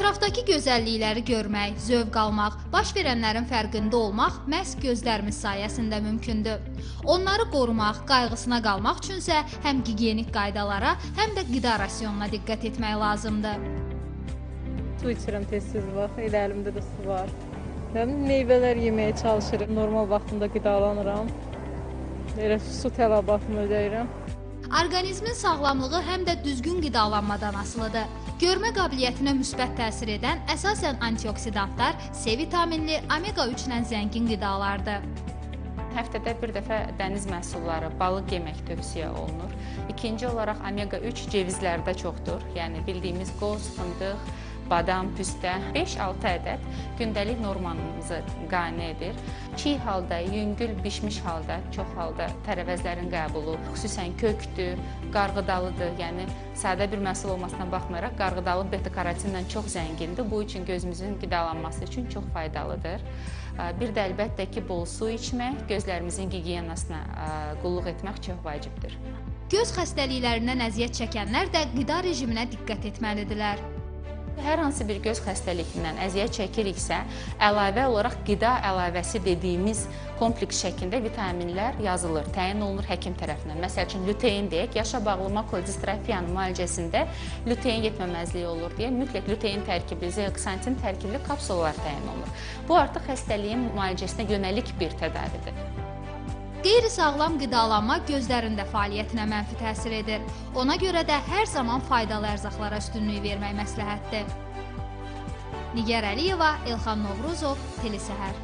Ətrafdakı gözəllikləri görmək, zövq almaq, baş verənlərin fərqində olmaq məhz gözlərimiz sayəsində mümkündür. Onları qorumaq, qayğısına qalmaq üçünsə həm gigiyenik qaydalara, həm də qida rasionuna diqqət etmək lazımdır. Su içirəm tez-tez vaxt, elə əlimdə də su var. Bilim, meyvələr yeməyə çalışıram, normal vaxtında qidalanıram. Elə su tələbatımı ödəyirəm. Orqanizmin sağlamlığı həm də düzgün qidalanmadan asılıdır. Görmə qabiliyyətinə müsbət təsir edən əsasən antioksidantlar, C vitaminli, omega-3 ilə zəngin qidalardır. Həftədə bir dəfə dəniz məhsulları, balıq yemək tövsiyə olunur. İkinci olaraq omega-3 cevizlərdə çoxdur. Yəni bildiyimiz qoz, fındıq, badam, püstə 5-6 ədəd gündəlik normanızı qane edir. Çiy halda, yüngül bişmiş halda, çox halda tərəvəzlərin qəbulu, xüsusən kökdür, qarğıdalıdır. Yəni sadə bir məhsul olmasına baxmayaraq qarğıdalı beta-karotinlə çox zəngindir. Bu üçün gözümüzün qidalanması üçün çox faydalıdır. Bir də əlbəttə ki, bol su içmək, gözlərimizin gigiyenasına qulluq etmək çox vacibdir. Göz xəstəliklərindən əziyyət çəkənlər də qida rejiminə diqqət etməlidirlər. Hər hansı bir göz xəstəliyindən əziyyət çəkiriksə, əlavə olaraq qida əlavəsi dediyimiz kompleks şəklində vitaminlər yazılır, təyin olunur həkim tərəfindən. Məsəl üçün lutein deyək, yaşa bağlı makul distrofiyanın müalicəsində lutein yetməməzliyi olur deyə mütləq lutein tərkibli, zeaksantin tərkibli kapsulalar təyin olunur. Bu artıq xəstəliyin müalicəsinə yönəlik bir tədavidir. Qeyri-sağlam qidalanma gözlərin də fəaliyyətinə mənfi təsir edir. Ona görə də hər zaman faydalı ərzaqlara üstünlük vermək məsləhətdir. Nigar Əliyeva, Elxan Novruzov, Telesəhər